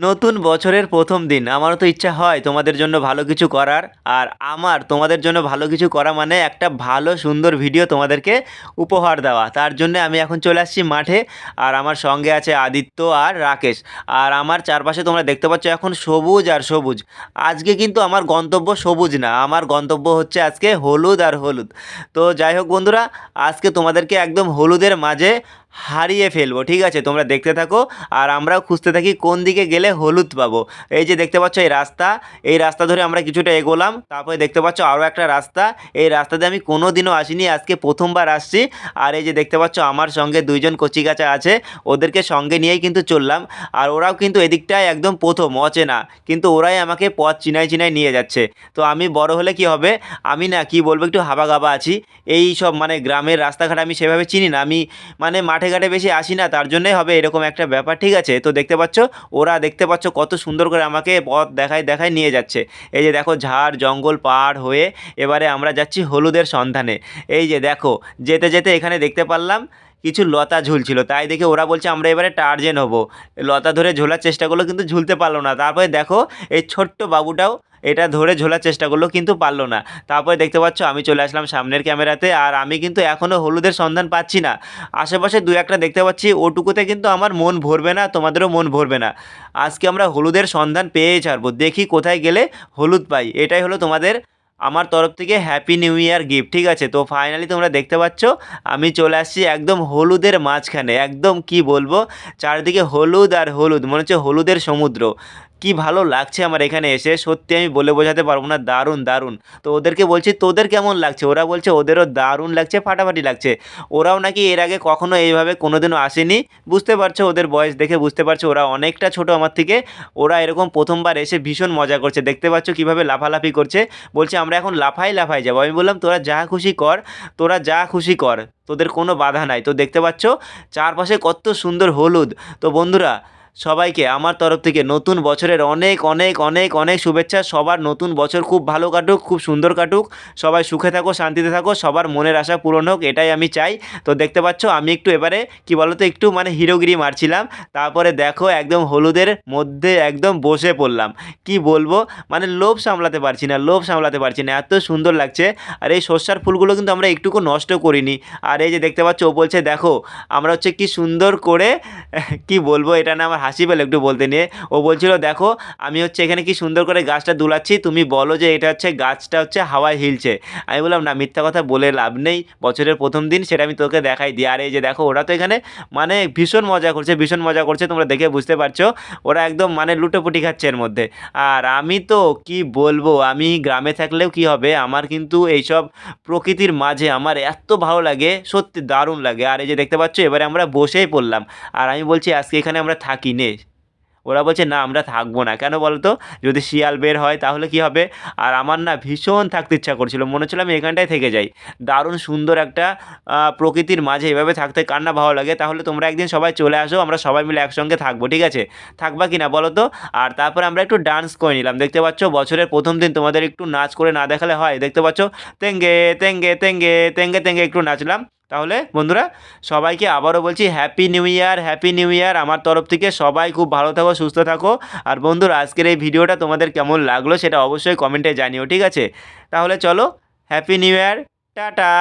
নতুন বছরের প্রথম দিন। আমারও তো ইচ্ছা হয় তোমাদের জন্য ভালো কিছু করার। আর আমার তোমাদের জন্য ভালো কিছু করা মানে একটা ভালো, সুন্দর ভিডিও তোমাদেরকে উপহার দেওয়া। তার জন্য আমি এখন চলে আসছি মাঠে। আর আমার সঙ্গে আছে আদিত্য আর রাকেশ। আর আমার চারপাশে তোমরা দেখতে পাচ্ছ এখন সবুজ আর সবুজ। আজকে কিন্তু আমার গন্তব্য সবুজ না, আমার গন্তব্য হচ্ছে আজকে হলুদ আর হলুদ। তো যাই হোক বন্ধুরা, আজকে তোমাদেরকে একদম হলুদের মাঝে হারিয়ে ফেলব, ঠিক আছে? তোমরা দেখতে থাকো আর আমরাও খুঁজতে থাকি কোন দিকে গেলে হলুদ পাবো। এই যে দেখতে পাচ্ছ এই রাস্তা এই রাস্তা ধরে আমরা কিছুটা এগোলাম, তারপরে দেখতে পাচ্ছ আরও একটা রাস্তা। এই রাস্তাতে আমি কোনো দিনও আসিনি, আজকে প্রথমবার আসছি। আর এই যে দেখতে পাচ্ছ আমার সঙ্গে দুইজন কচিকাচা আছে, ওদেরকে সঙ্গে নিয়েই কিন্তু চললাম। আর ওরাও কিন্তু এদিকটায় একদম প্রথম, অচেনা। কিন্তু ওরাই আমাকে পথ চিনাই চিনাই নিয়ে যাচ্ছে। তো আমি বড় হলে কি হবে? আমি না, কি বলব, একটু হাবা গাবা আছি। এই সব মানে গ্রামের রাস্তাঘাট আমি সেভাবে চিনি না। আমি মানে মাঠে ঘাটে বেশি আসি না, তার জন্যই হবে এরকম একটা ব্যাপার। ঠিক আছে? তো দেখতে পাচ্ছ, ওরা দেখতে পাচ্ছ কত সুন্দর করে আমাকে পথ দেখায় দেখায় নিয়ে যাচ্ছে। এই যে দেখো, ঝাড়, জঙ্গল পাহাড় হয়ে এবারে আমরা যাচ্ছি হলুদের সন্ধানে। এই যে দেখো, যেতে যেতে এখানে দেখতে পারলাম কিছু লতা ঝুলছিল। তাই দেখে ওরা বলছে, আমরা এবারে টার্জেন হব। লতা ধরে ঝোলার চেষ্টা করল, কিন্তু ঝুলতে পারল না। তারপরে দেখো, এই ছোট্ট বাবুটাও এটা ধরে ঝোলার চেষ্টা করল, কিন্তু পারল না। তারপরে দেখতে পাচ্ছ, আমি চলে আসলাম সামনের ক্যামেরাতে, আর আমি কিন্তু এখনও হলুদের সন্ধান পাচ্ছি না। আশেপাশে দু একটা দেখতে পাচ্ছি, ওটুকুতে কিন্তু আমার মন ভরবে না, তোমাদেরও মন ভরবে না। আজকে আমরা হলুদের সন্ধান পেয়ে ছাড়বো। দেখি কোথায় গেলে হলুদ পাই। এটাই হলো তোমাদের আমার তরফ থেকে হ্যাপি নিউ ইয়ার গিফট ঠিক আছে? তো ফাইনালি তোমরা দেখতে পাচ্ছ, আমি চলে আসছি একদম হলুদের মাঝখানে, একদম কি বলব? চারদিকে হলুদ আর হলুদ, মনে হচ্ছে হলুদের সমুদ্র। কি ভালো লাগছে আমার এখানে এসে? সত্যি আমি বলে বোঝাতে পারব না। দারুণ দারুণ। তো ওদেরকে বলছি, তোদের কেমন লাগছে? ওরা বলছে, ওদেরও দারুণ লাগছে, ফাটাফাটি লাগছে। ওরাও নাকি এর আগে কখনো এইভাবে কোনোদিনও আসেনি। বুঝতে পারছ ওদের বয়স দেখে, বুঝতে পারছ ওরা অনেকটা ছোট আমার থেকে। ওরা এরকম প্রথমবার এসে ভীষণ মজা করছে। দেখতে পাচ্ছ কীভাবে লাফালাফি করছে। বলছে, আমরা এখন লাফাই লাফাই যাব। আমি বললাম, তোরা যা খুশি কর, তোরা যা খুশি কর। তোদের কোনো বাধা নাই। তো দেখতে পাচ্ছ, চারপাশে কত সুন্দর হলুদ। তো বন্ধুরা সবাইকে আমার তরফ থেকে নতুন বছরের অনেক অনেক অনেক অনেক শুভেচ্ছা। সবার নতুন বছর খুব ভালো কাটুক, খুব সুন্দর কাটুক। সবাই সুখে থাকো, শান্তিতে থাকো, সবার মনের আশা পূরণ হোক, এটাই আমি চাই। তো দেখতে পাচ্ছ, আমি একটু এবারে, কি বলো তো একটু মানে হিরোগিরি মারছিলাম। তারপরে দেখো, একদম হলুদের মধ্যে একদম বসে পড়লাম। কি বলব মানে লোভ সামলাতে পারছি না, লোভ সামলাতে পারছি না, এত সুন্দর লাগছে। আর এই সর্ষার ফুলগুলো কিন্তু আমরা একটুকু নষ্ট করিনি। আর এই যে দেখতে পাচ্ছ, ও বলছে, দেখো, আমরা হচ্ছে কি সুন্দর করে, কি বলব, এটা না আমার হাসি পেল একটু বলতে নিয়ে। ও বলছিল, দেখো, আমি হচ্ছে এখানে কি সুন্দর করে গাছটা দুলাচ্ছি, তুমি বলো যে এটা হচ্ছে গাছটা হচ্ছে হাওয়ায় হিলছে। আমি বললাম, না, মিথ্যা কথা বলে লাভ নেই, বছরের প্রথম দিন সেটা আমি তোকে দেখাই দিই আর এই যে দেখো, ওরা তো এখানে মানে ভীষণ মজা করছে, ভীষণ মজা করছে, তোমরা দেখে বুঝতে পারছ। ওরা একদম মানে লুটোপুটি খাচ্ছে এর মধ্যে। আর আমি তো কি বলব, আমি গ্রামে থাকলেও কি হবে, আমার কিন্তু এইসব প্রকৃতির মাঝে আমার এত ভালো লাগে, সত্যি দারুণ লাগে। আর এই যে দেখতে পাচ্ছ, এবারে আমরা বসেই পড়লাম। আর আমি বলছি, আজকে এখানে আমরা থাকি। নে ওরা বলছে, না, আমরা থাকব না। কেন বলতো? যদি শিয়াল বের হয়, তাহলে কি হবে? আর আমার না ভীষণ থাকতে ইচ্ছা করছিল। মনে হচ্ছিল আমি এখানটায় থেকে যাই। দারুণ সুন্দর একটা প্রকৃতির মাঝে এভাবে থাকতে কার না ভালো লাগে? তাহলে তোমরা একদিন সবাই চলে আসো, আমরা সবাই মিলে একসঙ্গে থাকব, ঠিক আছে? থাকবা কি না বলো তো? আর তারপরে আমরা একটু ডান্স করে নিলাম। দেখতে পাচ্ছ, বছরের প্রথম দিন তোমাদের একটু নাচ করে না দেখালে হয়। দেখতে পাচ্ছ? তেঙ্গে তেঙ্গে তেঙ্গে তেঙ্গে তেঙ্গে একটু নাচলাম। তাহলে বন্ধুরা, সবাইকে আবারও বলছি happy new year happy new year আমার তরফ থেকে। সবাই খুব ভালো থাকো, সুস্থ থাকো। আর বন্ধুরা, আজকের এই ভিডিওটা তোমাদের কেমন লাগল সেটা অবশ্যই কমেন্টে জানিও, ঠিক আছে? তাহলে চলো হ্যাপি নিউ ইয়ার টাটা!